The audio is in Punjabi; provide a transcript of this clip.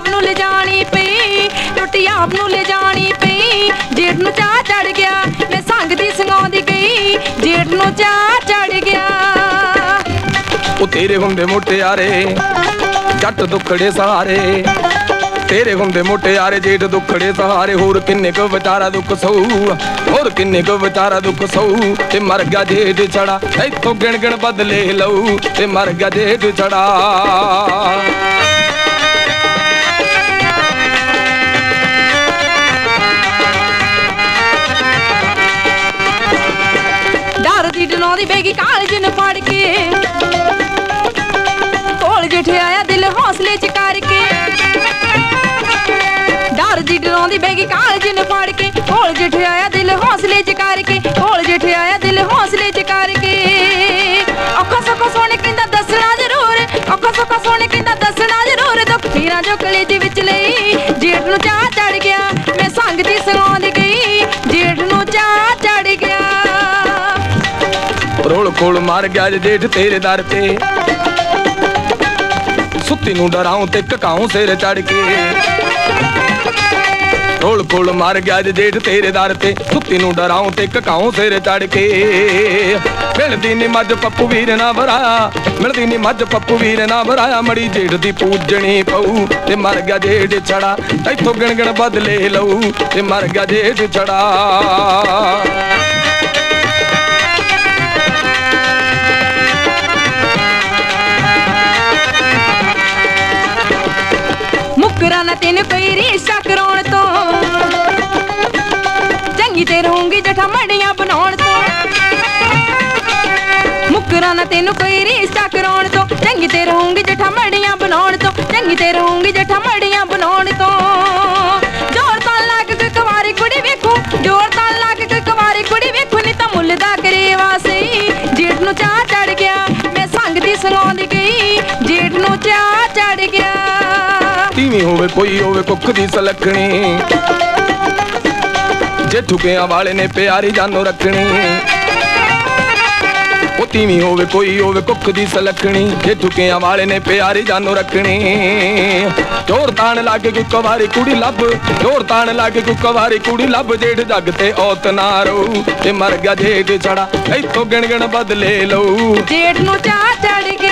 ਸੱਸ ਆਪ ਨੂੰ ਲਿਜਾਣੀ ਪਈ ਰੋਟੀ ਆਪ ਨੂੰ ਲਿਜਾਣੀ ਪਈ। ਜੇਠ ਨੂੰ ਚਾਹ ਚੜ ਗਿਆ, ਮੈਂ ਸੰਗ ਦੀ ਸੰਗਾਉਂਦੀ ਗਈ। ਜੇਠ ਨੂੰ ਚਾਹ ਚੜ ਗਿਆ। ਉਹ ਤੇਰੇ ਹੁੰਦੇ ਮੋਟਿਆਰੇ ਜੱਟ ਦੁੱਖੜੇ ਸਹਾਰੇ। ਤੇਰੇ ਹੁੰਦੇ ਮੋਟਿਆਰੇ ਜੇਠ ਦੁੱਖੜੇ ਸਹਾਰੇ। ਹੋਰ ਕਿੰਨੇ ਕੁ ਵਿਚਾਰਾ ਦੁੱਖ ਸਹੂ, ਹੋਰ ਕਿੰਨੇ ਕੁ ਵਿਚਾਰਾ ਦੁੱਖ ਸਹੂ। ਤੇ ਮਰ ਗਿਆ ਜੇਠ ਛੜਾ, ਇੱਥੋਂ ਗਿਣ ਗਿਣ ਬਦਲੇ ਲਊ, ਤੇ ਮਰ ਗਿਆ ਜੇਠ ਛੜਾ। ਦੀ ਡਨਾਉਂਦੀ ਬੈਗੀ ਕਾਲਜ ਨੂੰ ਫੜ ਕੇ। ਕੋਲ ਜਿਠਿਆਇਆ ਦਿਲ ਹੌਸਲੇ ਚ ਕਰਕੇ। ਡਰ ਦੀ ਡਰਾਉਂਦੀ ਬੈਗੀ ਕਾਲਜ ਨੂੰ ਫੜ ਕੇ। ਕੋਲ ਜਿਠਿਆਇਆ ਦਿਲ ਹੌਸਲੇ ਚ ਕਰਕੇ। ਕੋਲ ਰੋਲ ਕੋਲ ਮਾਰ ਗਿਆ ਜੇਠ ਤੇਰੇ ਦਰ ਤੇ। ਸੁੱਤੀ ਨੂੰ ਡਰਾਉਂ ਤੇ ਕਕਾਉਂ ਸਿਰ ਚੜ ਕੇ। ਰੋਲ ਕੋਲ ਮਾਰ ਗਿਆ ਜੇਠ ਤੇਰੇ ਦਰ ਤੇ। ਸੁੱਤੀ ਨੂੰ ਡਰਾਉਂ ਤੇ ਕਕਾਉਂ ਸਿਰ ਚੜ ਕੇ। ਮਿਲਦੀ ਨੀ ਮੱਝ ਪੱਪੂ ਵੀਰ ਨਾ ਭਰਾ ਮਿਲਦੀ ਨੀ ਮੱਝ ਪੱਪੂ ਵੀਰ ਨਾ ਭਰਾਇਆ ਮੜੀ ਜੇਠ ਦੀ ਪੂਜਣੀ ਪਊ ਤੇ ਮਰ ਗਿਆ ਜੇਠ ਛੜਾ। ਇੱਥੋਂ ਗਿਣ ਗਿਣ ਬਦਲੇ ਲਊ ਤੇ ਮਰ ਗਿਆ ਜੇਠ ਛੜਾ। ਤੈਨੂੰ ਕੋਈ ਰੀਸ਼ਾ ਕਰਾਉਣ ਤੋਂ। ਚੰਗੀ ਤੇ ਰਹੂੰਗੀ ਜਠਾ ਮੜੀਆਂ ਬਣਾਉਣ ਤੋਂ। ਮੁਕਰਾ ਨਾ ਤੈਨੂੰ ਕੋਈ ਰੀਸ਼ਾ ਕਰਾਉਣ ਤੋਂ। ਚੰਗੀ ਤੇ ਰਹੂੰਗੀ ਜਠਾ ਮੜੀਆਂ ਬਣਾਉਣ ਤੋਂ। ਚੰਗੀ ਤੇ ਰਹੂੰਗੀ ਜਠਾ ਤੀਵੀਂ ਹੋਵੇ ਕੋਈ ਹੋਵੇ ਕੁੱਖ ਦੀ ਸਲਖਣੀ। ਜੇ ਠੁਕਿਆਂ ਵਾਲੇ ਨੇ ਪਿਆਰੀ ਜਾਨੋ ਰੱਖਣੀ, ਉਹ ਤੀਵੀਂ ਹੋਵੇ ਕੋਈ ਹੋਵੇ ਕੁੱਖ ਦੀ ਸਲਖਣੀ। ਜੇ ਠੁਕਿਆਂ ਵਾਲੇ ਨੇ ਪਿਆਰੀ ਜਾਨੋ ਰੱਖਣੀ ਜੋਰ ਤਾਣ ਲਾਗੇ ਕੋਈ ਕਵਾਰੀ ਕੁੜੀ ਲੱਭ, ਚੋਰ ਤਾਣ ਲਾਗੇ ਕੋਈ ਕਵਾਰੀ ਕੁੜੀ ਲੱਭ, ਜੇਠ ਜੱਗ ਤੇ ਔਤ ਨਾ ਰਹੂ ਤੇ ਮਰ ਗਿਆ ਜੇਠ ਛੜਾ, ਇੱਥੋਂ ਗਿਣ ਗਿਣ ਬਦਲੇ ਲਊ। ਜੇਠ ਨੂੰ ਚਾਹ ਚੜ ਗਿਆ